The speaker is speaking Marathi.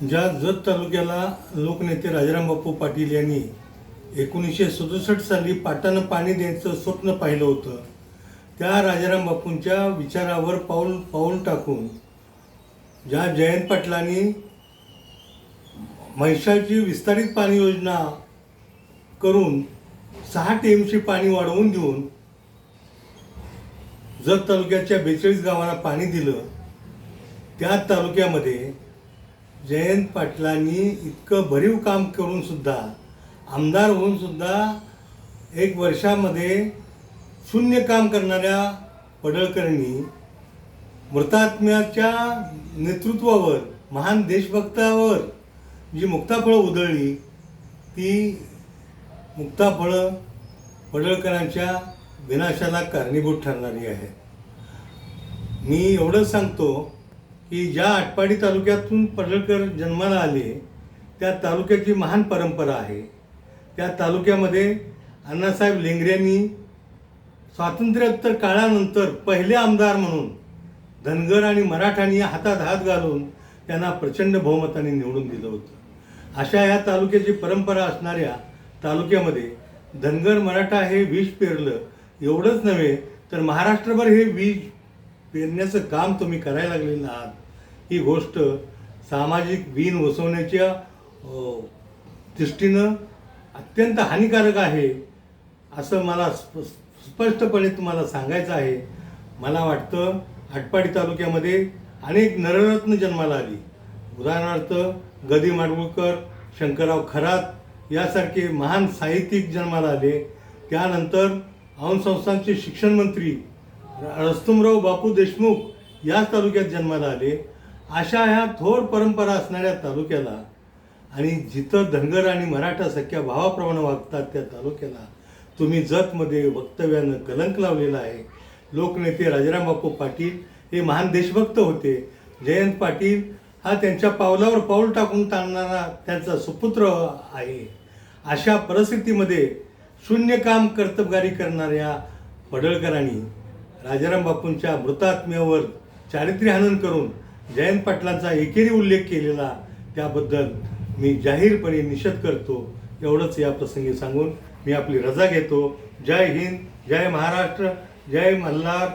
ज्या जत तालुक्याला लोकनेते राजाराम बापू पाटील यांनी एकोणीसशे सदुसष्ट साली पाटानं पाणी द्यायचं स्वप्न पाहिलं होतं त्या राजाराम बापूंच्या विचारावर पाऊल पाऊल टाकून ज्या जयंत पाटलांनी महिषाची विस्तारित पाणी योजना करून सहा टीएमसी पाणी वाढवून देऊन जत तालुक्याच्या बेचाळीस गावांना पाणी दिलं त्या तालुक्यामध्ये जयंत पाटलांनी इतकं भरीव काम करून सुद्धा आमदार होऊन सुद्धा एक वर्षामध्ये शून्य काम करणाऱ्या पडळकरांनी मृतात्म्याच्या नेतृत्वावर महान देशभक्तावर जी मुक्ताफळं उधळली ती मुक्ताफळं पडळकरांच्या विनाशाला कारणीभूत ठरणारी आहे मी एवढंच सांगतो की ज्या आटपाडी तालुक्यातून पडळकर जन्माला आले त्या तालुक्याची महान परंपरा आहे. त्या तालुक्यामध्ये अण्णासाहेब लेंगऱ्यांनी स्वातंत्र्योत्तर काळानंतर पहिले आमदार म्हणून धनगर आणि मराठांनी हातात हात घालून त्यांना प्रचंड बहुमताने निवडून दिलं होतं. अशा या तालुक्याची परंपरा असणाऱ्या तालुक्यामध्ये धनगर मराठा हे विष पेरलं एवढंच नव्हे तर महाराष्ट्रभर हे विष पेरण्याचं काम तुम्ही करायला लागलेलं आहात. ही गोष्ट सामाजिक विण वसवण्याच्या दृष्टीनं अत्यंत हानिकारक आहे असं मला स्प स्पष्टपणे तुम्हाला सांगायचं आहे. मला वाटतं आटपाडी तालुक्यामध्ये अनेक नररत्न जन्माला आली. उदाहरणार्थ गदी माडगुळकर शंकरराव खरात यासारखे महान साहित्यिक जन्माला आले. त्यानंतर औंध संस्थांचे शिक्षण मंत्री रस्तुमराव बापू देशमुख याच तालुक्यात जन्माला आले. अशा ह्या थोर परंपरा असणाऱ्या तालुक्याला आणि जिथं धनगर आणि मराठा सख्या भावाप्रमाणे वागतात त्या तालुक्याला तुम्ही जतमध्ये वक्तव्यानं कलंक लावलेला आहे. लोकनेते राजाराम बापू पाटील हे महान देशभक्त होते. जयंत पाटील हा त्यांच्या पावलावर पाऊल टाकून ताणणारा त्यांचा सुपुत्र आहे. अशा परिस्थितीमध्ये शून्य काम कर्तबगारी करणाऱ्या पडळकरांनी राजाराम बापूंच्या मृतात्म्यावर चारित्र्य हनन करून जयंत पाटलांचा एकेरी उल्लेख केलेला त्याबद्दल मी जाहीरपणे निषेध करतो. एवढंच या प्रसंगी सांगून मी आपली रजा घेतो. जय हिंद जय महाराष्ट्र जय मल्हार.